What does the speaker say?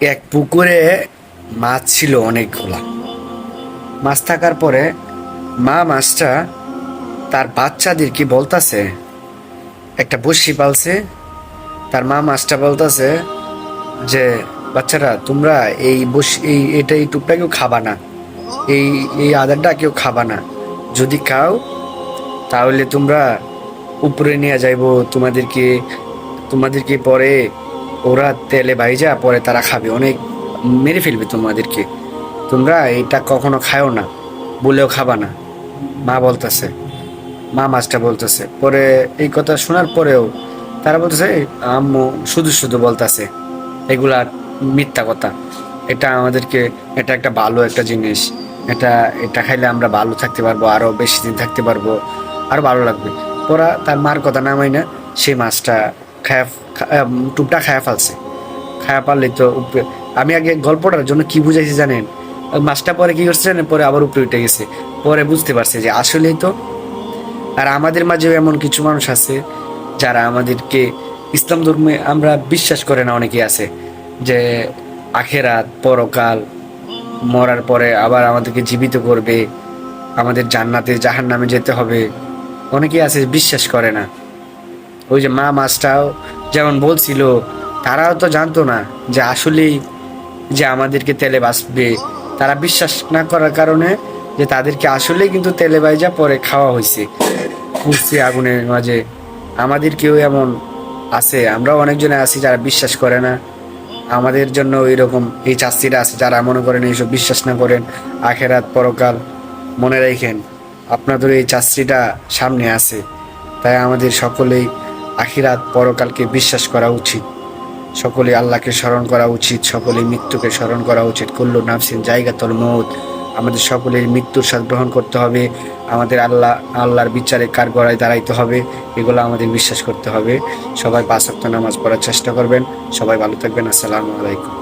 এক পুকুরে মাছ ছিল অনেকগুলা। মাছ থাকার পরে মা মাছটা তার বাচ্চাদেরকে বলতাছে? একটা বসি পালছে, তার মা মাছটা বলতাছে যে, বাচ্চারা, তোমরা এই বসি এই, এটা এই টুকটা কেউ খাবা না। এই এই আদারটা কেউ খাবা না। যদি খাও, তাহলে তোমরা উপরে নিয়ে যাইবো। তোমাদেরকে তোমাদেরকে পরে ওরা তেলে ভাইজা পরে তারা খাবে। অনেক মেরে ফেলবে তোমাদেরকে। তোমরা এটা কখনো খায়ও না, বলেও খাবা না। মা বলতেছে, মা মাছটা বলতেছে। পরে এই কথা শোনার পরেও তারা বলতেছে আম্মু শুধু শুধু বলতেছে, এগুলা মিথ্যা কথা। এটা আমাদেরকে, এটা একটা ভালো একটা জিনিস। এটা এটা খাইলে আমরা ভালো থাকতে পারব আরও বেশি দিন থাকতে পারব আরও ভালো লাগবে। ওরা তার মার কথা না মাই না সেই মাছটা খায়া। টুকটা খায়া ফেলছে। খায়া পারলে তো উপরে আমি আগে গল্পটার জন্য কি বুঝাইছি জানেন? মাছটা পরে কি করছে জানেন? পরে আবার উপরে উঠে গেছে। পরে বুঝতে পারছে যে আসলেই তো আর আমাদের মাঝেও এমন কিছু মানুষ আছে যারা আমাদেরকে ইসলাম ধর্মে আমরা বিশ্বাস করে না অনেকে আছে। যে আখেরাত, পরকাল, মরার পরে আবার আমাদেরকে জীবিত করবে, আমাদের জান্নাতে জাহান নামে যেতে হবে। অনেকে আছে বিশ্বাস করে না। ওই যে মা মাছটাও যেমন বলছিল, তারাও তো জানতো না যে আসলেই যে আমাদেরকে তেলে বাঁচবে। তারা বিশ্বাস না করার কারণে যে তাদেরকে আসলেই কিন্তু তেলে বাইজা পরে খাওয়া হয়েছে। পুষছে আগুনের মাঝে। আমাদের কেউ এমন আছে, আমরাও অনেকজনে আছি যারা বিশ্বাস করে না। আমাদের জন্য ওই রকম এই চাষিরা আছে যারা মনে করেন এইসব বিশ্বাস না করেন। আখেরাত, পরকাল মনে রাখেন আপনাদের এই চাষিটা সামনে আছে। তাই আমাদের সকলেই আখিরাত পরকালকে বিশ্বাস করা উচিত। সকলে আল্লাহকে স্মরণ করা উচিত, সকলে মৃত্যুকে স্মরণ করা উচিত। কুল্লু নাফসিন, জায়গা তোর মৌত। আমাদের সকলের মৃত্যুর স্বাদ গ্রহণ করতে হবে। আমাদের আল্লাহ, আল্লাহর বিচারে কার গড়ায় দাঁড়াইতে হবে, এগুলো আমাদের বিশ্বাস করতে হবে। সবাই পাঁচ নামাজ পড়ার চেষ্টা করবেন। সবাই ভালো থাকবেন। আসসালামু আলাইকুম।